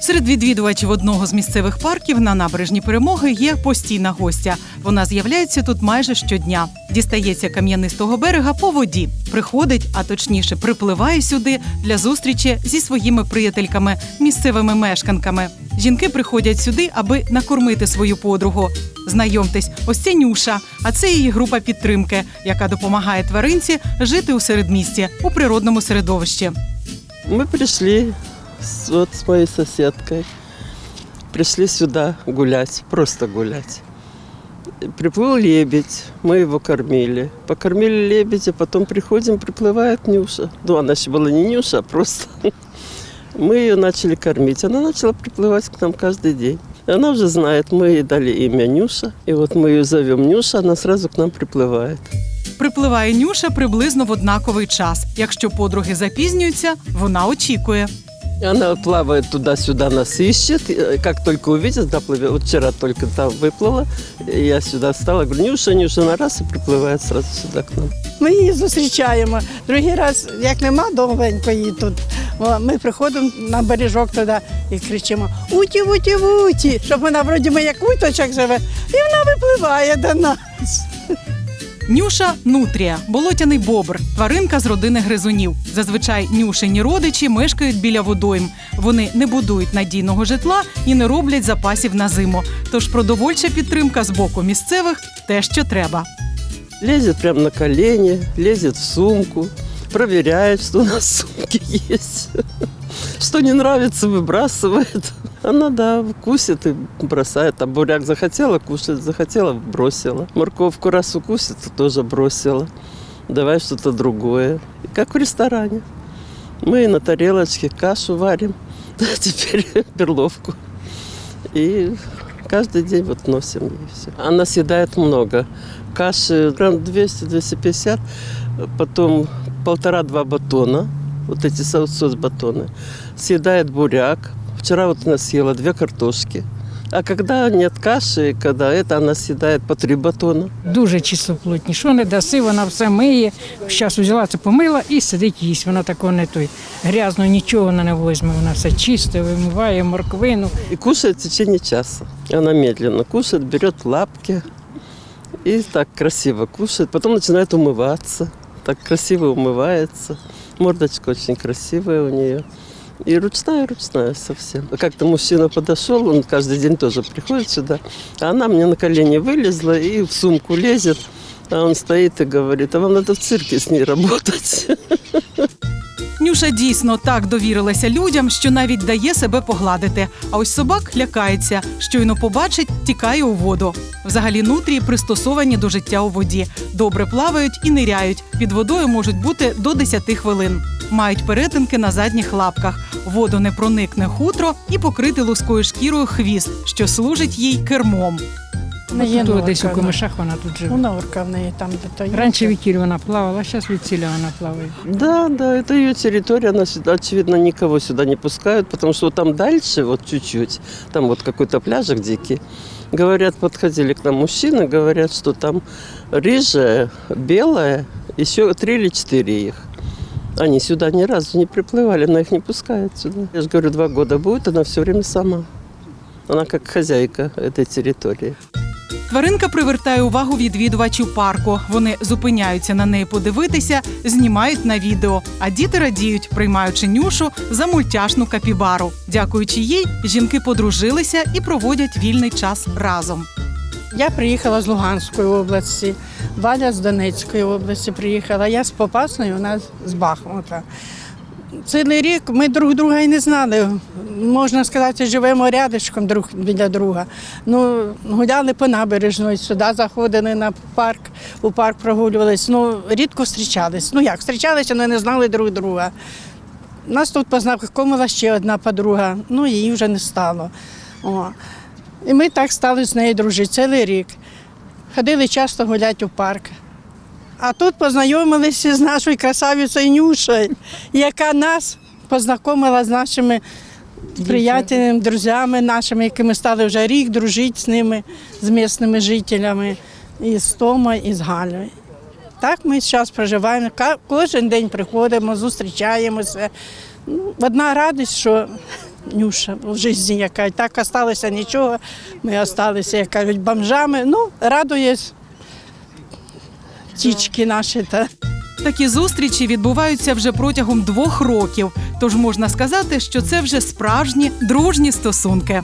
Серед відвідувачів одного з місцевих парків на набережні перемоги є постійна гостя. Вона з'являється тут майже щодня. Дістається кам'янистого берега по воді, приходить, а точніше припливає сюди для зустрічі зі своїми приятельками, місцевими мешканками. Жінки приходять сюди, аби накормити свою подругу. Знайомтесь, ось це Нюша, а це її група підтримки, яка допомагає тваринці жити у середмісті у природному середовищі. Мы пришли с, вот с моей соседкой. Пришли сюда гулять, просто гулять. Приплыл лебедь, мы его кормили. Покормили лебедя, потом приходим, приплывает Нюша. Ну, она еще была не Нюша, а просто мы ее начали кормить. Она начала приплывать к нам каждый день. И Она уже знает, мы ей дали имя Нюша. И вот мы ее зовем Нюша, она сразу к нам приплывает. Припливає Нюша приблизно в однаковий час. Якщо подруги запізнюються, вона очікує. И Она плавает туда-сюда, нас ищет. И, Как только увидит, доплывет. Вот вчера только там выплыла. и Я сюда встала, говорю, Нюша, Нюша, на раз и приплывает сразу сюда к нам. Ми її зустрічаємо. Другий раз, як нема довгенької тут, о, ми приходимо на бережок туди і кричимо Уті, уті, уті, щоб вона вроді ми як уточок живе, і вона випливає до нас. Нюша нутрія, болотяний бобр, тваринка з родини гризунів. Зазвичай нюшині родичі мешкають біля водойм. Вони не будують надійного житла і не роблять запасів на зиму. Тож продовольча підтримка з боку місцевих те, що треба. Лезет прямо на колени, лезет в сумку, у нас в сумке есть. Что не нравится, выбрасывает. Она, да, кусит и бросает. Там буряк захотела кушать, захотела, бросила. Морковку раз укусит, тоже бросила. Давай что-то другое. И как в ресторане. Мы на тарелочке кашу варим, а теперь перловку. И каждый день вот носим ей все. Она съедает много. Каши грамм 200-250, потом полтора-два батона, вот эти соус батоны. Съедает буряк. Вчера вот она съела две картошки. А когда нет каши, когда это, она съедает по три батона. Дуже чистоплотні. Що не даси, вона все миє. Зараз взяла це помила і сидить їсть. Вона такого не той. Грязно нічого вона не возьме. Вона все чисте, вимиває морквину. И кушает в течение часа. Она медленно кушает, берет лапки и так красиво кушает. Потом начинает умываться. Так красиво умывается. Мордочка очень красивая у нее. И ручная, ручная совсем. Как-то мужчина подошел, он каждый день тоже приходит сюда. А она мне на колени вылезла и в сумку лезет. А он стоит и говорит, а вам надо в цирке с ней работать. Нюша дійсно так довірилася людям, що навіть дає себе погладити. А ось собак лякається, щойно побачить, тікає у воду. Взагалі нутрії пристосовані до життя у воді, добре плавають і ниряють. Під водою можуть бути до 10 хвилин. Мають перетинки на задніх лапках. Воду не проникне хутро і покрити лускою шкірою хвіст, що служить їй кермом. Не є Тут десь у комишах вона тут живе. Норка в неї там, де то є. Раніше від тіль вона плавала, а зараз від ціля вона плаває. Да, да, это ее территория, она сюда, очевидно, никого сюда не пускают, потому что там дальше, вот чуть-чуть, там вот какой-то пляжик дикий, говорят, подходили к нам мужчины, говорят, что там рыжая, белая, еще три или четыре их. Они сюда ни разу не приплывали, она их не пускает сюда. Я же говорю, два года будет, она все время сама. Она как хозяйка этой территории. Тваринка привертає увагу відвідувачів парку. Вони зупиняються на неї подивитися, знімають на відео. А діти радіють, приймаючи нюшу за мультяшну капібару. Дякуючи їй, жінки подружилися і проводять вільний час разом. Я приїхала з Луганської області, Валя з Донецької області приїхала, я з Попасної, вона з Бахмута. Цілий рік ми друг друга і не знали. Можна сказати, живемо рядишком друг біля друга. Ну, гуляли по набережної, сюди заходили на парк, у парк прогулювались. Ну, рідко зустрічались. Ну як, зустрічалися, але не знали друг друга. Нас тут познайомила ще одна подруга, ну її вже не стало. О. І ми так стали з нею дружити цілий рік. Ходили часто гуляти у парк. А тут познайомилися з нашою красавицею Нюшею, яка нас познайомила з нашими приятелями, друзями нашими, якими стали вже рік дружити з ними, з місцевими жителями, і з Томою, і з Галею. Так ми зараз проживаємо. Кожен день приходимо, зустрічаємося. Ну, Одна радість, що Нюша в житті, яка і так осталося нічого. Ми осталися, як кажуть, бомжами. Ну, радує тічки наші. Та. Такі зустрічі відбуваються вже протягом двох років. Тож можна сказати, що це вже справжні дружні стосунки.